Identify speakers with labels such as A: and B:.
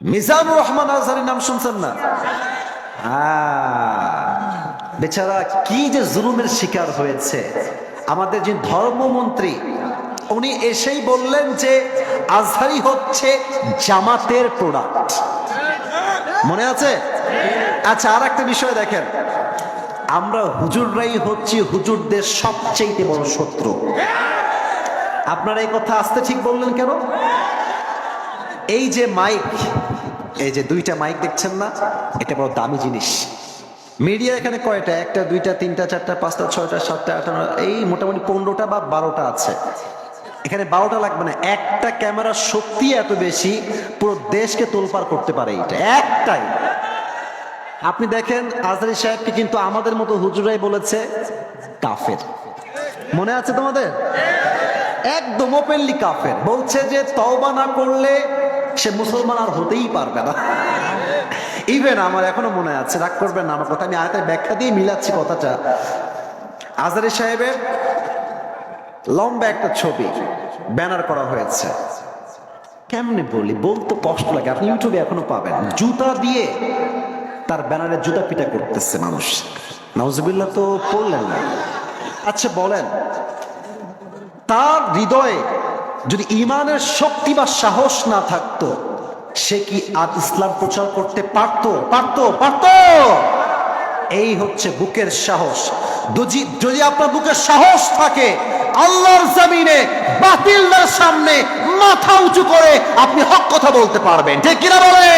A: মিজানুর রহমান আজহারির নাম শুনছেন না? বেচারা কি যে জুলুমের শিকার হয়েছে। আমাদের যে ধর্মমন্ত্রী, উনি এসেই বললেন যে আজহারি হচ্ছে জামাতের প্রোডাক্ট মনে আছে? আচ্ছা আর একটা বিষয় দেখেন। আমরা হুজুররাই হচ্ছি হুজুরদের সবচেয়ে বড় শত্রু। আপনারা এই কথা আসতে ঠিক বললেন কেন? এই যে মাইক এই যে দুইটা মাইক দেখছেন না, এটা বড় দামি জিনিস। মিডিয়া এখানে কয়টা? একটা, দুইটা, তিনটা, চারটা, পাঁচটা, ছয়টা, সাতটা আটটা এই মোটামুটি পনেরোটা বা বারোটা আছে। এখানে বারোটা লাগবে না, একটা ক্যামেরার শক্তি এত বেশি, পুরো দেশকে তোলপার করতে পারে এটা একটাই। আপনি দেখেন, আজহারি সাহেবকে কিন্তু আমাদের মতো হুজুরাই বলেছে, কাফের। মনে আছে তোমাদের? একদম ওপেনলি কাফের। বলছে যে তওবা না করলে সে মুসলমান আর হতেই পারবে না। ইভেন আমার এখনও মনে আছে, রাগ করবেন না আমার কথা, আমি আয়তের ব্যাখ্যা দিয়ে মিলাচ্ছি কথাটা। আজারি সাহেবের লম্বা একটা ছবি, ব্যানার করা হয়েছে। কেমনে বলি, বলতে কষ্ট লাগে, আপনি ইউটিউবে এখনও পাবেন। জুতা দিয়ে তার ব্যানারে জুতা পিটা করতেছে মানুষ। নওয়াজবিল্লাহ তো পড়লেন না। আচ্ছা বলেন, তার হৃদয়ে যদি ইমানের শক্তি বা সাহস না থাকতো, সে কি আর ইসলাম প্রচার করতে পারতো? পারতো পারতো! এই হচ্ছে বুকের সাহস। যদি আপনার বুকের সাহস থাকে, আল্লাহর জমিনে, বাতিলদের সামনে, মাথা উঁচু করে আপনি হক কথা বলতে পারবেন। ঠিক কিনা বলে?